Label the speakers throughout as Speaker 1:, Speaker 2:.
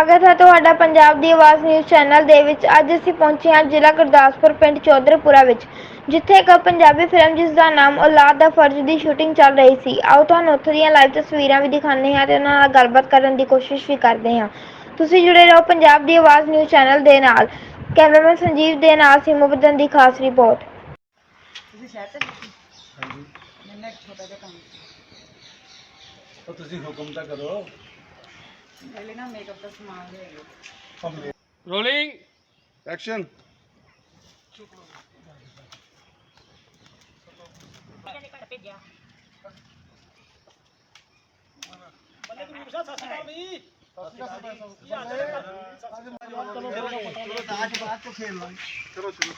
Speaker 1: ਸਵਾਗਤ ਹੈ ਤੁਹਾਡਾ ਪੰਜਾਬ ਦੀ ਆਵਾਜ਼ ਨਿਊਜ਼ ਚੈਨਲ ਦੇ ਵਿੱਚ। ਅੱਜ ਅਸੀਂ ਪਹੁੰਚੇ ਹਾਂ ਜ਼ਿਲ੍ਹਾ ਗੁਰਦਾਸਪੁਰ ਪਿੰਡ ਚੌਧਰਪੁਰਾ ਵਿੱਚ ਜਿੱਥੇ ਇੱਕ ਪੰਜਾਬੀ ਫਿਲਮ ਜਿਸ ਦਾ ਨਾਮ ਔਲਾਦ ਦਾ ਫਰਜ਼ ਦੀ ਸ਼ੂਟਿੰਗ ਚੱਲ ਰਹੀ ਸੀ। ਆਓ ਤੁਹਾਨੂੰ ਉੱਥੋਂ ਦੀਆਂ ਲਾਈਵ ਤਸਵੀਰਾਂ ਵੀ ਦਿਖਾਉਂਦੇ ਹਾਂ ਤੇ ਉਹਨਾਂ ਨਾਲ ਗੱਲਬਾਤ ਕਰਨ ਦੀ ਕੋਸ਼ਿਸ਼ ਵੀ ਕਰਦੇ ਹਾਂ। ਤੁਸੀਂ ਜੁੜੇ ਰਹੋ ਪੰਜਾਬ ਦੀ ਆਵਾਜ਼ ਨਿਊਜ਼ ਚੈਨਲ ਦੇ ਨਾਲ। ਕੈਮਰਾਮੈਨ ਸੰਜੀਵ ਦੇ ਨਾਲ ਸਿਮੂਬਦਨ ਦੀ ਖਾਸ ਰਿਪੋਰਟ
Speaker 2: ਤੁਸੀਂ ਸ਼ਹਿਰ ਤੇ
Speaker 3: ਹਾਂਜੀ।
Speaker 2: ਮੈਨੂੰ ਇੱਕ ਛੋਟਾ ਜਿਹਾ ਕੰਮ
Speaker 3: ਤੁਸੀਂ ਹੁਕਮ ਤਾਂ ਕਰੋ।
Speaker 2: ਪਹਿਲੇ ਨਾ ਮੇਕਅਪ ਦਾ ਸਮਾਨ ਲੈ ਲਓ।
Speaker 3: ਰੋਲਿੰਗ ਐਕਸ਼ਨ ਚਲੋ ਚਲੋ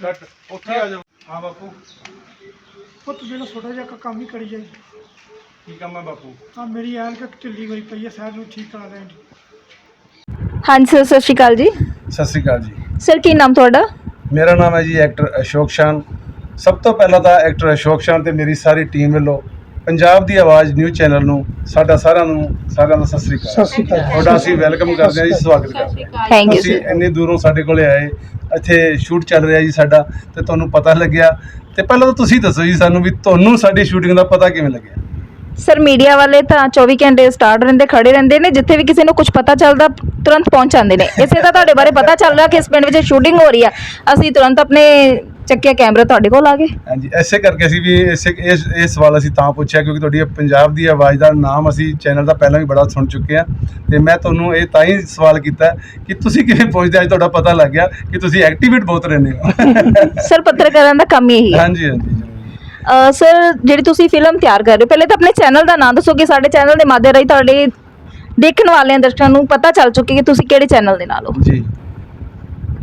Speaker 3: ਕੱਟ ਉੱਥੇ ਆ ਜਾਓ ਹਾਂ ਬਾਪੂ।
Speaker 4: ਪੁੱਤ ਜਿਹੜਾ ਛੋਟਾ ਜਿਹਾ ਕੰਮ ਹੀ ਕਰੀ ਜਾਈ।
Speaker 3: ਕੀ ਕੰਮ ਹੈ ਬਾਪੂ?
Speaker 4: ਆ ਮੇਰੀ ਐਨਕ ਢਿੱਲੀ ਹੋਈ ਪਈ ਹੈ ਸੈਰ ਨੂੰ ਠੀਕ ਕਰਾ ਲੈਣ
Speaker 5: ਹਾਂਜੀ ਸਰ ਸਤਿ ਸ਼੍ਰੀ ਅਕਾਲ ਜੀ।
Speaker 3: ਸਤਿ ਸ੍ਰੀ ਅਕਾਲ ਜੀ।
Speaker 5: ਸਰ ਕੀ ਨਾਮ ਤੁਹਾਡਾ?
Speaker 3: ਮੇਰਾ ਨਾਮ ਹੈ ਜੀ ਐਕਟਰ ਅਸ਼ੋਕ ਸ਼ਾਨ। ਸਭ ਤੋਂ ਪਹਿਲਾਂ ਤਾਂ ਐਕਟਰ ਅਸ਼ੋਕ ਸ਼ਾਨ ਤੇ ਮੇਰੀ ਸਾਰੀ ਟੀਮ ਵੱਲੋਂ ਪੰਜਾਬ ਦੀ ਆਵਾਜ਼ ਨਿਊਜ਼ ਚੈਨਲ ਨੂੰ ਸਾਡਾ ਸਾਰਿਆਂ ਨੂੰ ਸਾਰਿਆਂ ਦਾ ਸਤਿ ਸ੍ਰੀ ਅਕਾਲ।
Speaker 4: ਸਤਿ ਸ਼੍ਰੀ ਅਕਾਲ
Speaker 3: ਤੁਹਾਡਾ ਅਸੀਂ ਵੈਲਕਮ ਕਰਦੇ ਹਾਂ ਜੀ ਸਵਾਗਤ ਕਰਦੇ ਹਾਂ।
Speaker 5: ਥੈਂਕ ਯੂ
Speaker 3: ਅਸੀਂ
Speaker 5: ਸਰ
Speaker 3: ਇੰਨੀ ਦੂਰੋਂ ਸਾਡੇ ਕੋਲੇ ਆਏ ਇੱਥੇ ਸ਼ੂਟ ਚੱਲ ਰਿਹਾ ਜੀ ਸਾਡਾ ਤੇ ਤੁਹਾਨੂੰ ਪਤਾ ਲੱਗਿਆ। ਤੇ ਪਹਿਲਾਂ ਤਾਂ ਤੁਸੀਂ ਦੱਸੋ ਜੀ ਸਾਨੂੰ ਵੀ ਤੁਹਾਨੂੰ ਸਾਡੀ ਸ਼ੂਟਿੰਗ ਦਾ ਪਤਾ ਕਿਵੇਂ ਲੱਗਿਆ?
Speaker 5: ਸਰ ਮੀਡੀਆ ਵਾਲੇ ਤਾਂ 24 ਘੰਟੇ ਸਟਾਰਟ ਰਹਿੰਦੇ ਖੜੇ ਰਹਿੰਦੇ ਨੇ ਜਿੱਥੇ ਵੀ ਕਿਸੇ ਨੂੰ ਕੁਝ ਪਤਾ ਚੱਲਦਾ ਤੁਰੰਤ ਪਹੁੰਚ ਜਾਂਦੇ ਨੇ। ਇਸੇ ਦਾ ਤੁਹਾਡੇ ਬਾਰੇ ਪਤਾ ਚੱਲ ਰਿਹਾ ਕਿ ਇਸ ਪਿੰਡ ਵਿੱਚ ਸ਼ੂਟਿੰਗ ਹੋ ਰਹੀ ਆ। ਅਸੀਂ ਤੁਰੰਤ ਆਪਣੇ ਚੱਕਿਆ ਕੈਮਰਾ ਤੁਹਾਡੇ ਕੋਲ ਆ ਗਏ।
Speaker 3: ਹਾਂਜੀ ਐਸੇ ਕਰਕੇ ਅਸੀਂ ਵੀ ਇਸੇ ਇਸ ਇਹ ਸਵਾਲ ਅਸੀਂ ਤਾਂ ਪੁੱਛਿਆ ਕਿਉਂਕਿ ਤੁਹਾਡੀ ਪੰਜਾਬ ਦੀ ਆਵਾਜ਼ ਦਾ ਨਾਮ ਅਸੀਂ ਚੈਨਲ ਦਾ ਪਹਿਲਾਂ ਵੀ ਬੜਾ ਸੁਣ ਚੁੱਕੇ ਆ ਤੇ ਮੈਂ ਤੁਹਾਨੂੰ ਇਹ ਤਾਂ ਹੀ ਸਵਾਲ ਕੀਤਾ ਕਿ ਤੁਸੀਂ ਕਿਵੇਂ ਪਹੁੰਚਦੇ ਅੱਜ ਤੁਹਾਡਾ ਪਤਾ ਲੱਗ ਗਿਆ ਕਿ ਤੁਸੀਂ ਐਕਟੀਵੇਟ ਬਹੁਤ ਰਹਿੰਦੇ ਹੋ।
Speaker 5: ਸਰ ਪੱਤਰਕਾਰਾਂ ਦਾ ਕੰਮ ਹੀ ਇਹੀ ਹੈ।
Speaker 3: ਹਾਂਜੀ ਹਾਂਜੀ।
Speaker 5: ਸਰ ਜਿਹੜੀ ਤੁਸੀਂ ਫਿਲਮ ਤਿਆਰ ਕਰ ਰਹੇ ਹੋ ਪਹਿਲੇ ਤਾਂ ਆਪਣੇ ਚੈਨਲ ਦਾ ਨਾਮ ਦੱਸੋ ਕਿ ਸਾਡੇ ਚੈਨਲ ਦੇ ਮਾਧਿਅਮ ਰਾਹੀਂ ਤੁਹਾਡੇ ਦੇਖਣ ਵਾਲਿਆਂ ਦਰਸ਼ਕਾਂ ਨੂੰ ਪਤਾ ਚੱਲ ਚੁੱਕੀ ਕਿ ਤੁਸੀਂ ਕਿਹੜੇ ਚੈਨਲ ਦੇ ਨਾਲ ਹੋ।
Speaker 3: ਜੀ।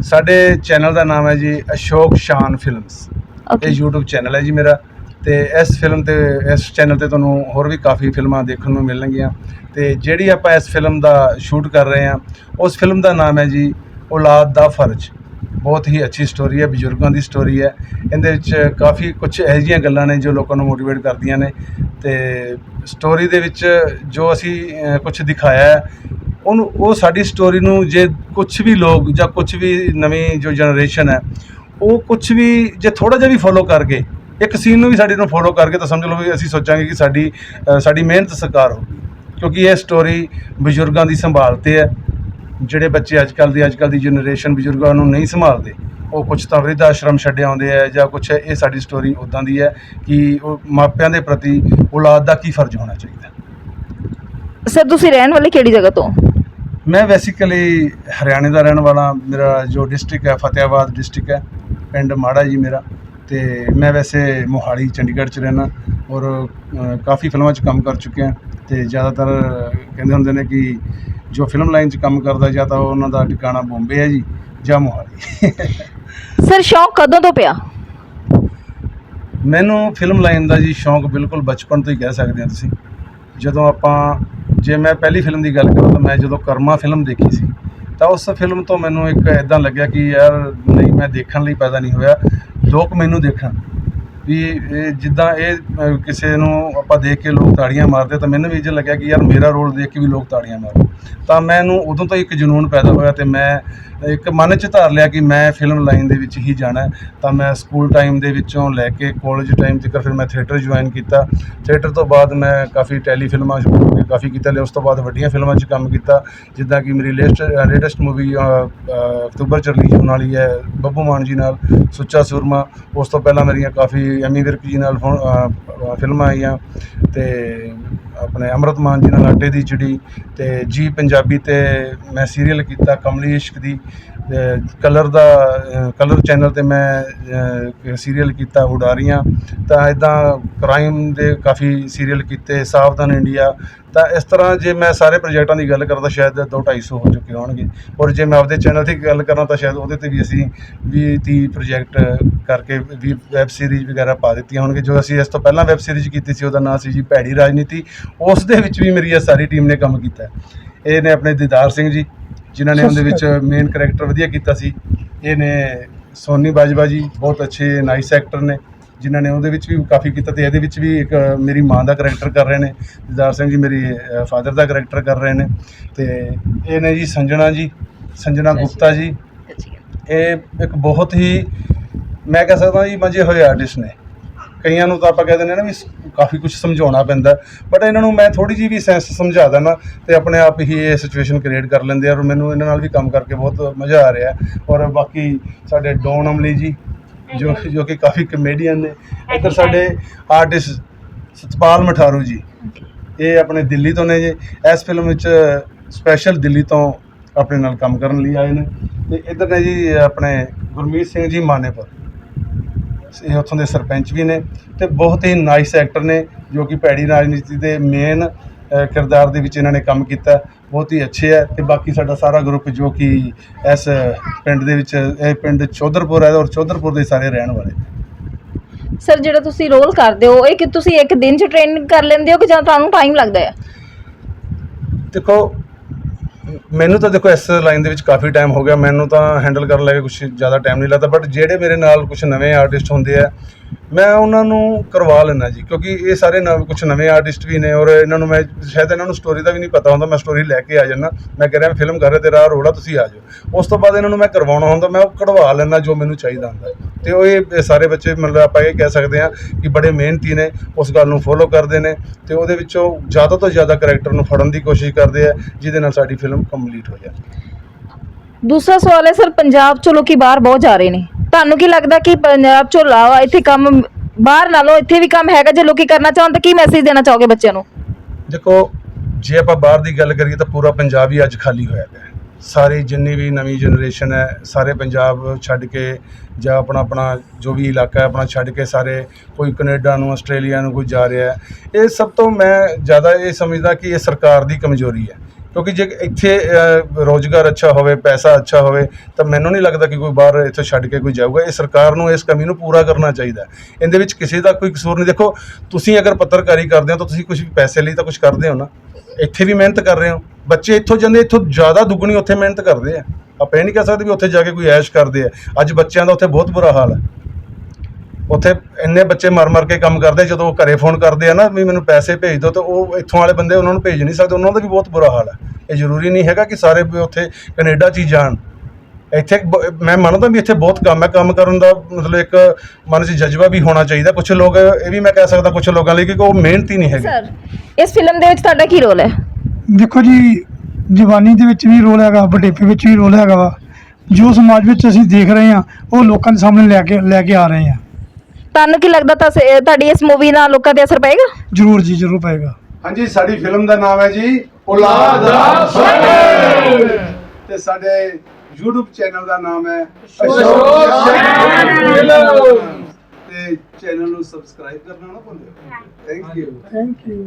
Speaker 3: ਸਾਡੇ ਚੈਨਲ ਦਾ ਨਾਮ ਹੈ ਜੀ ਅਸ਼ੋਕ ਸ਼ਾਨ ਫਿਲਮਸ। ਇਹ YouTube ਚੈਨਲ ਹੈ ਜੀ ਮੇਰਾ ਤੇ ਇਸ ਫਿਲਮ ਤੇ ਇਸ ਚੈਨਲ ਤੇ ਤੁਹਾਨੂੰ ਹੋਰ ਵੀ ਕਾਫੀ ਫਿਲਮਾਂ ਦੇਖਣ ਨੂੰ ਮਿਲਣਗੀਆਂ। ਤੇ ਜਿਹੜੀ ਆਪਾਂ ਇਸ ਫਿਲਮ ਦਾ ਸ਼ੂਟ ਕਰ ਰਹੇ ਹਾਂ ਉਸ ਫਿਲਮ ਦਾ ਨਾਮ ਹੈ ਜੀ ਔਲਾਦ ਦਾ ਫਰਜ਼। ਬਹੁਤ ਹੀ ਅੱਛੀ ਸਟੋਰੀ ਹੈ, ਬਜ਼ੁਰਗਾਂ ਦੀ ਸਟੋਰੀ ਹੈ। ਇਹਦੇ ਵਿੱਚ ਕਾਫੀ ਕੁਝ ਇਹੋ ਜਿਹੀਆਂ ਗੱਲਾਂ ਨੇ ਜੋ ਲੋਕਾਂ ਨੂੰ ਮੋਟੀਵੇਟ ਕਰਦੀਆਂ ਨੇ। ਤੇ ਸਟੋਰੀ ਦੇ ਵਿੱਚ ਜੋ ਅਸੀਂ ਕੁਝ ਦਿਖਾਇਆ ਉਹਨੂੰ, ਉਹ ਸਾਡੀ ਸਟੋਰੀ ਨੂੰ ਜੇ ਕੁਝ ਵੀ ਲੋਕ ਜਾਂ ਕੁਝ ਵੀ ਨਵੀਂ ਜੋ ਜਨਰੇਸ਼ਨ ਹੈ, ਉਹ ਕੁਝ ਵੀ ਜੇ ਥੋੜਾ ਜਿਹਾ ਵੀ ਫੋਲੋ ਕਰਕੇ, ਇੱਕ ਸੀਨ ਨੂੰ ਵੀ ਸਾਡੇ ਨੂੰ ਫੋਲੋ ਕਰਕੇ ਤਾਂ ਸਮਝ ਲਓ ਵੀ ਅਸੀਂ ਸੋਚਾਂਗੇ ਕਿ ਸਾਡੀ ਸਾਡੀ ਮਿਹਨਤ ਸਰਕਾਰ ਹੋ ਕਿਉਂਕਿ ਇਹ ਸਟੋਰੀ ਬਜ਼ੁਰਗਾਂ ਦੀ ਸੰਭਾਲ ਤੇ ਹੈ। ਜਿਹੜੇ ਬੱਚੇ ਅੱਜ ਕੱਲ ਦੀ ਅੱਜ ਕੱਲ ਦੀ ਜਨਰੇਸ਼ਨ ਬਜ਼ੁਰਗਾਂ ਨੂੰ ਨਹੀਂ ਸੰਭਾਲਦੇ ਉਹ ਕੁਝ ਤਾਂ ਵਿਰਧ ਆਸ਼ਰਮ ਛੱਡ ਆਉਂਦੇ ਆ ਜਾਂ ਕੁਝ ਇਹ ਸਾਡੀ ਸਟੋਰੀ ਉਦਾਂ ਦੀ ਹੈ ਕਿ ਉਹ ਮਾਪਿਆਂ ਦੇ ਪ੍ਰਤੀ ਔਲਾਦ ਦਾ ਕੀ ਫਰਜ਼ ਹੋਣਾ ਚਾਹੀਦਾ।
Speaker 5: ਸਰ ਤੁਸੀਂ ਰਹਿਣ ਵਾਲੇ ਕਿਹੜੀ ਜਗ੍ਹਾ ਤੋਂ?
Speaker 3: ਮੈਂ ਬੇਸਿਕਲੀ ਹਰਿਆਣੇ ਦਾ ਰਹਿਣ ਵਾਲਾ ਮੇਰਾ ਜੋ ਡਿਸਟ੍ਰਿਕਟ ਹੈ ਫਤਿਆਬਾਦ ਡਿਸਟ੍ਰਿਕਟ ਹੈ ਪਿੰਡ ਮਾੜਾ ਜੀ ਮੇਰਾ ਤੇ ਮੈਂ ਵੈਸੇ ਮੋਹਾਲੀ ਚੰਡੀਗੜ੍ਹ ਚ ਰਹਿਣਾ ਔਰ ਕਾਫੀ ਫਿਲਮਾਂ 'ਚ ਕੰਮ ਕਰ ਚੁੱਕਿਆ ਤੇ ਜ਼ਿਆਦਾਤਰ ਕਹਿੰਦੇ ਹੁੰਦੇ ਨੇ ਕਿ ਜੋ ਫਿਲਮ ਲਾਈਨ 'ਚ ਕੰਮ ਕਰਦਾ ਜਾਂ ਤਾਂ ਉਹਨਾਂ ਦਾ ਟਿਕਾਣਾ ਬੰਬੇ ਹੈ ਜੀ ਜਾਂ ਮੋਹਾਲੀ।
Speaker 5: ਸਰ ਸ਼ੌਂਕ ਕਦੋਂ ਤੋਂ ਪਿਆ?
Speaker 3: ਮੈਨੂੰ ਫਿਲਮ ਲਾਈਨ ਦਾ ਜੀ ਸ਼ੌਂਕ ਬਿਲਕੁਲ ਬਚਪਨ ਤੋਂ ਹੀ ਕਹਿ ਸਕਦੇ ਹਾਂ ਤੁਸੀਂ। ਜਦੋਂ ਆਪਾਂ ਜੇ ਮੈਂ ਪਹਿਲੀ ਫਿਲਮ ਦੀ ਗੱਲ ਕਰਾਂ ਤਾਂ ਮੈਂ ਜਦੋਂ ਕਰਮਾ ਫਿਲਮ ਦੇਖੀ ਸੀ ਤਾਂ ਉਸ ਫਿਲਮ ਤੋਂ ਮੈਨੂੰ ਇੱਕ ਇਦਾਂ ਲੱਗਿਆ ਕਿ ਯਾਰ ਨਹੀਂ ਮੈਂ ਦੇਖਣ ਲਈ ਪੈਦਾ ਨਹੀਂ ਹੋਇਆ। ਲੋਕ ਮੈਨੂੰ ਦੇਖਣ। ਵੀ ਇਹ ਜਿੱਦਾਂ ਇਹ ਅ, ਕਿਸੇ ਨੂੰ ਆਪਾਂ ਦੇਖ ਕੇ ਲੋਕ ਤਾੜੀਆਂ ਮਾਰਦੇ ਤਾਂ ਮੈਨੂੰ ਵੀ ਇਹ ਲੱਗਿਆ ਕਿ ਯਾਰ ਮੇਰਾ ਰੋਲ ਦੇਖ ਕੇ ਵੀ ਲੋਕ ਤਾੜੀਆਂ ਮਾਰਨ ਤਾਂ ਮੈਨੂੰ ਉਦੋਂ ਤੋਂ ਹੀ ਇੱਕ ਜਨੂਨ ਪੈਦਾ ਹੋਇਆ ਤੇ ਮੈਂ ਇੱਕ ਮਨ 'ਚ ਧਾਰ ਲਿਆ ਕਿ ਮੈਂ ਫਿਲਮ ਲਾਈਨ ਦੇ ਵਿੱਚ ਹੀ ਜਾਣਾ ਤਾਂ ਮੈਂ ਸਕੂਲ ਟਾਈਮ ਦੇ ਵਿੱਚੋਂ ਲੈ ਕੇ ਕਾਲਜ ਟਾਈਮ ਤੱਕ ਫਿਰ ਮੈਂ ਥੀਏਟਰ ਜੁਆਇਨ ਕੀਤਾ। ਥੀਏਟਰ ਤੋਂ ਬਾਅਦ ਮੈਂ ਕਾਫੀ ਟੈਲੀ ਫਿਲਮਾਂ ਸ਼ੁਰੂ ਕਾਫੀ ਕੀਤਾ ਲਿਆ ਉਸ ਤੋਂ ਬਾਅਦ ਵੱਡੀਆਂ ਫਿਲਮਾਂ 'ਚ ਕੰਮ ਕੀਤਾ, ਜਿੱਦਾਂ ਕਿ ਮੇਰੀ ਲੇਟੈਸਟ ਲੇਟੈਸਟ ਮੂਵੀ ਅਕਤੂਬਰ 'ਚ ਰਿਲੀਜ਼ ਹੋਣ ਵਾਲੀ ਹੈ ਬੱਬੂ ਮਾਨ ਜੀ ਨਾਲ, ਸੁੱਚਾ ਸੂਰਮਾ। ਉਸ ਤੋਂ ਪਹਿਲਾਂ ਮੇਰੀਆਂ ਕਾਫੀ ਐਮੀ ਵਿਰਕ ਜੀ ਨਾਲ ਫਿਲਮਾਂ ਆਈਆਂ ਤੇ ਆਪਣੇ ਅਮਰਤ ਮਾਨ ਜੀ ਨਾਲ ਆਟੇ ਦੀ ਚਿੜੀ ਤੇ ਜੀ ਪੰਜਾਬੀ ਤੇ ਮੈਂ ਸੀਰੀਅਲ ਕੀਤਾ ਕਮਲੀ ਇਸ਼ਕ ਦੀ। ਕਲਰ ਦਾ ਕਲਰ ਚੈਨਲ ਤੇ ਮੈਂ ਸੀਰੀਅਲ ਕੀਤਾ, ਉਡਾਰੀਆਂ। ਤਾਂ ਇਦਾਂ ਕ੍ਰਾਈਮ ਦੇ ਕਾਫੀ ਸੀਰੀਅਲ ਕੀਤੇ, ਸਾਵਧਾਨ ਇੰਡੀਆ। ਤਾਂ ਇਸ ਤਰ੍ਹਾਂ ਜੇ ਮੈਂ ਸਾਰੇ ਪ੍ਰੋਜੈਕਟਾਂ ਦੀ ਗੱਲ ਕਰਾਂ ਤਾਂ ਸ਼ਾਇਦ 2 250 ਹੋ ਚੁੱਕੇ ਹੋਣਗੇ। ਔਰ ਜੇ ਮੈਂ ਆਪਦੇ ਚੈਨਲ ਦੀ ਗੱਲ ਕਰਾਂ ਤਾਂ ਸ਼ਾਇਦ ਉਹਦੇ ਤੇ ਵੀ ਅਸੀਂ 20 30 ਪ੍ਰੋਜੈਕਟ ਕਰਕੇ ਵੀ ਵੈਬ ਸੀਰੀਜ਼ ਵਗੈਰਾ ਪਾ ਦਿੱਤੀਆਂ ਹੋਣਗੇ ਜੋ ਅਸੀਂ ਇਸ ਤੋਂ ਪਹਿਲਾਂ ਵੈਬ ਸੀਰੀਜ਼ ਕੀਤੀ ਸੀ, ਉਹਦਾ ਨਾਮ ਸੀ ਜੀ ਭੈੜੀ ਰਾਜਨੀਤੀ। ਉਸ ਦੇ ਵਿੱਚ ਵੀ ਮੇਰੀ ਇਹ ਸਾਰੀ ਟੀਮ ਨੇ ਕੰਮ ਕੀਤਾ। ਹੈ। ਇਹ ਨੇ ਆਪਣੇ ਦੀਦਾਰ ਸਿੰਘ ਜੀ ਜਿਨ੍ਹਾਂ ਨੇ ਉਹਦੇ ਵਿੱਚ ਮੇਨ ਕੈਰੈਕਟਰ ਵਧੀਆ ਕੀਤਾ ਸੀ। ਇਹ ਨੇ ਸੋਨੀ ਬਾਜਵਾ ਜੀ ਬਹੁਤ ਅੱਛੇ ਨਾਈਸ ਐਕਟਰ ਨੇ ਜਿਨ੍ਹਾਂ ਨੇ ਉਹਦੇ ਵਿੱਚ ਵੀ ਕਾਫੀ ਕੀਤਾ ਤੇ ਇਹਦੇ ਵਿੱਚ ਵੀ ਇੱਕ ਮੇਰੀ ਮਾਂ ਦਾ ਕਰੈਕਟਰ ਕਰ ਰਹੇ ਨੇ ਦਿਦਾਰ ਸਿੰਘ ਜੀ ਮੇਰੀ ਫਾਦਰ ਦਾ ਕਰੈਕਟਰ ਕਰ ਰਹੇ ਨੇ ਤੇ ਇਹ ਨੇ ਜੀ ਸੰਜਣਾ ਜੀ ਸੰਜਣਾ ਗੁਪਤਾ ਜੀ। ਇਹ ਇੱਕ ਬਹੁਤ ਹੀ ਮੈਂ ਕਹਿ ਸਕਦਾ ਜੀ ਮਜੇ ਹੋਏ ਆਰਟਿਸਟ ਨੇ। ਕਈਆਂ ਨੂੰ ਤਾਂ ਆਪਾਂ ਕਹਿ ਦਿੰਦੇ ਨਾ ਵੀ ਸ- ਕਾਫੀ ਕੁਝ ਸਮਝਾਉਣਾ ਪੈਂਦਾ ਬਟ ਇਹਨਾਂ ਨੂੰ ਮੈਂ ਥੋੜੀ ਜਿਹੀ ਵੀ ਸੈਂਸ ਸਮਝਾ ਦਿੰਦਾ ਤੇ ਆਪਣੇ ਆਪ ਹੀ ਇਹ ਸਿਚੁਏਸ਼ਨ ਕ੍ਰੀਏਟ ਕਰ ਲੈਂਦੇ ਆ ਔਰ ਮੈਨੂੰ ਇਹਨਾਂ ਨਾਲ ਵੀ ਕੰਮ ਕਰਕੇ ਬਹੁਤ ਮਜ਼ਾ ਆ ਰਿਹਾ ਹੈ। ਔਰ ਬਾਕੀ ਸਾਡੇ ਡੌਨ ਅਮਲੀ ਜੀ ਜੋ ਜੋ ਕਿ ਕਾਫੀ ਕਮੇਡੀਅਨ ਨੇ ਇੱਧਰ ਸਾਡੇ ਆਰਟਿਸਟ ਸਤਪਾਲ ਮਠਾਰੂ ਜੀ। ਇਹ ਆਪਣੇ ਦਿੱਲੀ ਤੋਂ ਨੇ ਜੀ। ਇਸ ਫਿਲਮ ਵਿੱਚ ਸਪੈਸ਼ਲ ਦਿੱਲੀ ਤੋਂ ਆਪਣੇ ਨਾਲ ਕੰਮ ਕਰਨ ਲਈ ਆਏ ਨੇ। ਤੇ ਇੱਧਰ ਨੇ ਜੀ ਆਪਣੇ ਗੁਰਮੀਤ ਸਿੰਘ ਜੀ ਮਾਨੇਪੁਰ। ਇਹ ਉੱਥੋਂ ਦੇ ਸਰਪੰਚ ਵੀ ਨੇ ਤੇ ਬਹੁਤ ਹੀ ਨਾਈਸ ਐਕਟਰ ਨੇ ਜੋ ਕਿ ਭੈੜੀ ਰਾਜਨੀਤੀ ਦੇ ਮੇਨ ਕਿਰਦਾਰ ਦੇ ਵਿੱਚ ਇਹਨਾਂ ਨੇ ਕੰਮ ਕੀਤਾ। ਬਹੁਤ ਹੀ ਅੱਛੇ ਹੈ ਤੇ ਬਾਕੀ ਸਾਡਾ ਸਾਰਾ ਗਰੁੱਪ ਜੋ ਕਿ ਇਸ ਪਿੰਡ ਦੇ ਵਿੱਚ ਇਹ ਪਿੰਡ ਚੌਧਰਪੁਰ ਹੈ ਔਰ ਚੌਧਰਪੁਰ ਦੇ ਸਾਰੇ ਰਹਿਣ ਵਾਲੇ
Speaker 5: ਸਰ ਜਿਹੜਾ ਤੁਸੀਂ ਰੋਲ ਕਰਦੇ ਹੋ ਇਹ ਕਿ ਤੁਸੀਂ ਇੱਕ ਦਿਨ 'ਚ ਟ੍ਰੇਨਿੰਗ ਕਰ ਲੈਂਦੇ ਹੋ ਕਿ ਜਾਂ ਤੁਹਾਨੂੰ ਟਾਈਮ ਲੱਗਦਾ ਹੈ?
Speaker 3: ਦੇਖੋ ਮੈਨੂੰ ਤਾਂ ਦੇਖੋ, ਇਸ ਲਾਈਨ ਦੇ ਵਿੱਚ ਕਾਫੀ ਟਾਈਮ ਹੋ ਗਿਆ। ਮੈਨੂੰ ਤਾਂ ਹੈਂਡਲ ਕਰਨ ਲੱਗੇ ਕੁਝ ਜ਼ਿਆਦਾ ਟਾਈਮ ਨਹੀਂ ਲੱਗਦਾ ਬਟ ਜਿਹੜੇ ਮੇਰੇ ਨਾਲ ਕੁਝ ਨਵੇਂ ਆਰਟਿਸਟ ਹੁੰਦੇ ਆ ਮੈਂ ਉਹਨਾਂ ਨੂੰ ਕਰਵਾ ਲੈਣਾ ਜੀ, ਕਿਉਂਕਿ ਇਹ ਸਾਰੇ ਕੁਝ ਨਵੇਂ ਆਰਟਿਸਟ ਵੀ ਨੇ ਔਰ ਇਹਨਾਂ ਨੂੰ ਮੈਂ ਸ਼ਾਇਦ ਇਹਨਾਂ ਨੂੰ ਸਟੋਰੀ ਦਾ ਵੀ ਨਹੀਂ ਪਤਾ ਹੁੰਦਾ, ਮੈਂ ਸਟੋਰੀ ਲੈ ਕੇ ਆ ਜਾਂਦਾ। ਮੈਂ ਕਹਿ ਰਿਹਾ, ਮੈਂ ਫਿਲਮ ਕਰ ਰਿਹਾ, ਤੇਰਾ ਰੋਲ ਆ, ਤੁਸੀਂ ਆ ਜਾਓ। ਉਸ ਤੋਂ ਬਾਅਦ ਇਹਨਾਂ ਨੂੰ ਮੈਂ ਕਰਵਾਉਣਾ ਹੁੰਦਾ, ਮੈਂ ਉਹ ਕਢਵਾ ਲੈਣਾ ਜੋ ਮੈਨੂੰ ਚਾਹੀਦਾ ਹੁੰਦਾ। ਤੇ ਉਹ ਇਹ ਸਾਰੇ ਬੱਚੇ ਮਤਲਬ ਆਪਾਂ ਇਹ ਕਹਿ ਸਕਦੇ ਹਾਂ ਕਿ ਬੜੇ ਮਿਹਨਤੀ ਨੇ, ਉਸ ਗੱਲ ਨੂੰ ਫੋਲੋ ਕਰਦੇ ਨੇ ਤੇ ਉਹਦੇ ਵਿੱਚੋਂ ਜ਼ਿਆਦਾ ਤੋਂ ਜ਼ਿਆਦਾ ਕਰੈਕਟਰ ਨੂੰ ਫੜਨ ਦੀ ਕੋਸ਼ਿਸ਼ ਕਰਦੇ ਆ, ਜਿਹਦੇ ਨਾਲ ਸਾਡੀ ਫਿਲਮ ਕੰਪਲੀਟ ਹੋ ਜਾਏ
Speaker 5: ਦੂਸਰਾ ਸਵਾਲ ਹੈ, ਸਰ, ਪੰਜਾਬ 'ਚੋਂ ਲੋਕੀ ਬਾਹਰ ਬਹੁਤ ਜਾ ਰਹੇ ਨੇ। ਤੁਹਾਨੂੰ ਕੀ ਲੱਗਦਾ ਕਿ ਪੰਜਾਬ 'ਚੋਂ ਇਲਾਵਾ ਇੱਥੇ ਕੰਮ ਬਾਹਰ ਨਾਲੋਂ ਇੱਥੇ ਵੀ ਕੰਮ ਹੈਗਾ, ਜੇ ਲੋਕੀ ਕਰਨਾ ਚਾਹਣ ਤਾਂ ਕੀ ਮੈਸੇਜ ਦੇਣਾ ਚਾਹੋਗੇ ਬੱਚਿਆਂ ਨੂੰ?
Speaker 3: ਦੇਖੋ, ਜੇ ਆਪਾਂ ਬਾਹਰ ਦੀ ਗੱਲ ਕਰੀਏ ਤਾਂ ਪੂਰਾ ਪੰਜਾਬ ਹੀ ਅੱਜ ਖਾਲੀ ਹੋਇਆ ਹੈ। ਸਾਰੀ ਜਿੰਨੀ ਵੀ ਨਵੀਂ ਜਨਰੇਸ਼ਨ ਹੈ, ਸਾਰੇ ਪੰਜਾਬ ਛੱਡ ਕੇ ਜਾਂ ਆਪਣਾ ਆਪਣਾ ਜੋ ਵੀ ਇਲਾਕਾ ਹੈ, ਆਪਣਾ ਛੱਡ ਕੇ ਸਾਰੇ ਕੋਈ ਕੈਨੇਡਾ ਨੂੰ, ਆਸਟ੍ਰੇਲੀਆ ਨੂੰ ਕੋਈ ਜਾ ਰਿਹਾ ਹੈ। ਇਹ ਸਭ ਤੋਂ ਮੈਂ ਜ਼ਿਆਦਾ ਇਹ ਸਮਝਦਾ ਕਿ ਇਹ ਸਰਕਾਰ ਦੀ ਕਮਜ਼ੋਰੀ ਹੈ। ਕਿਉਂਕਿ ਜੇ ਇੱਥੇ ਅ, ਰੋਜ਼ਗਾਰ ਅੱਛਾ ਹੋਵੇ ਪੈਸਾ ਅੱਛਾ ਹੋਵੇ ਤਾਂ ਮੈਨੂੰ ਨਹੀਂ ਲੱਗਦਾ ਕਿ ਕੋਈ ਬਾਹਰ ਇੱਥੋਂ ਛੱਡ ਕੇ ਕੋਈ ਜਾਊਗਾ। ਇਹ ਸਰਕਾਰ ਨੂੰ ਇਸ ਕਮੀ ਨੂੰ ਪੂਰਾ ਕਰਨਾ ਚਾਹੀਦਾ ਇਹਦੇ ਵਿੱਚ ਕਿਸੇ ਦਾ ਕੋਈ ਕਸੂਰ ਨਹੀਂ। ਦੇਖੋ ਤੁਸੀਂ ਅਗਰ ਪੱਤਰਕਾਰੀ ਕਰਦੇ ਹੋ ਤਾਂ ਤੁਸੀਂ ਕੁਝ ਪੈਸੇ ਲਈ ਤਾਂ ਕੁਝ ਕਰਦੇ ਹੋ ਨਾ। ਇੱਥੇ ਵੀ ਮਿਹਨਤ ਕਰ ਰਹੇ ਹੋ। ਬੱਚੇ ਇੱਥੋਂ ਜਾਂਦੇ ਇੱਥੋਂ ਜ਼ਿਆਦਾ ਦੁੱਗਣੀ ਉੱਥੇ ਮਿਹਨਤ ਕਰਦੇ ਆ। ਆਪਾਂ ਇਹ ਨਹੀਂ ਕਹਿ ਸਕਦੇ ਵੀ ਉੱਥੇ ਜਾ ਕੇ ਕੋਈ ਐਸ਼ ਕਰਦੇ ਆ। ਅੱਜ ਬੱਚਿਆਂ ਦਾ ਉੱਥੇ ਬਹੁਤ ਬੁਰਾ ਹਾਲ ਹੈ। ਉੱਥੇ ਇੰਨੇ ਬੱਚੇ ਮਰ ਮਰ ਕੇ ਕੰਮ ਕਰਦੇ ਜਦੋਂ ਉਹ ਘਰੇ ਫੋਨ ਕਰਦੇ ਆ ਨਾ ਵੀ ਮੈਨੂੰ ਪੈਸੇ ਭੇਜ ਦਿਓ ਤਾਂ ਉਹ ਇੱਥੋਂ ਵਾਲੇ ਬੰਦੇ ਉਹਨਾਂ ਨੂੰ ਭੇਜ ਨਹੀਂ ਸਕਦੇ ਉਹਨਾਂ ਦਾ ਵੀ ਬਹੁਤ ਬੁਰਾ ਹਾਲ ਹੈ। ਇਹ ਜ਼ਰੂਰੀ ਨਹੀਂ ਹੈਗਾ ਕਿ ਸਾਰੇ ਉੱਥੇ ਕੈਨੇਡਾ 'ਚ ਹੀ ਜਾਣ। ਇੱਥੇ ਬ- ਮੈਂ ਮੰਨਦਾ ਵੀ ਇੱਥੇ ਬਹੁਤ ਕੰਮ ਹੈ ਕੰਮ ਕਰਨ ਦਾ ਮਤਲਬ ਇੱਕ ਮਨ 'ਚ ਜਜ਼ਬਾ ਵੀ ਹੋਣਾ ਚਾਹੀਦਾ। ਕੁਝ ਲੋਕ ਇਹ ਵੀ ਮੈਂ ਕਹਿ ਸਕਦਾ ਕੁਝ ਲੋਕਾਂ ਲਈ ਕਿ ਉਹ ਮਿਹਨਤੀ ਨਹੀਂ ਹੈਗੇ।
Speaker 5: ਸਰ ਇਸ ਫਿਲਮ ਦੇ ਵਿੱਚ ਤੁਹਾਡਾ ਕੀ ਰੋਲ ਹੈ?
Speaker 4: ਦੇਖੋ ਜੀ ਜਵਾਨੀ ਦੇ ਵਿੱਚ ਵੀ ਰੋਲ ਹੈਗਾ ਬੁਢੇਪੇ ਵਿੱਚ ਵੀ ਰੋਲ ਹੈਗਾ ਵਾ। ਜੋ ਸਮਾਜ ਵਿੱਚ ਅਸੀਂ ਦੇਖ ਰਹੇ ਹਾਂ ਉਹ ਲੋਕਾਂ ਦੇ ਸਾਹਮਣੇ ਲੈ ਕੇ ਲੈ ਕੇ ਆ ਰਹੇ ਹਾਂ।
Speaker 5: ਤੁਹਾਨੂੰ ਕੀ ਲੱਗਦਾ ਤਾਂ ਸੇ- ਤੁਹਾਡੀ ਇਸ ਮੂਵੀ ਨਾਲ ਲੋਕਾਂ ਤੇ ਅਸਰ ਪਏਗਾ?
Speaker 4: ਜ਼ਰੂਰ ਜੀ ਜ਼ਰੂਰ ਪਏਗਾ।
Speaker 3: ਹਾਂਜੀ ਸਾਡੀ ਫਿਲਮ ਦਾ ਨਾਮ ਹੈ ਜੀ ਔਲਾਦ ਦਾ ਸਫਰ। ਤੇ ਸਾਡੇ YouTube ਚੈਨਲ ਦਾ ਨਾਮ ਹੈ ਅਸ਼ੋਕ ਤੇ ਚੈਨਲ ਨੂੰ ਸਬਸਕ੍ਰਾਈਬ ਕਰਨਾ ਨਾ ਭੁੱਲਿਓ ਥੈਂਕ ਯੂ
Speaker 4: ਥੈਂਕ ਯੂ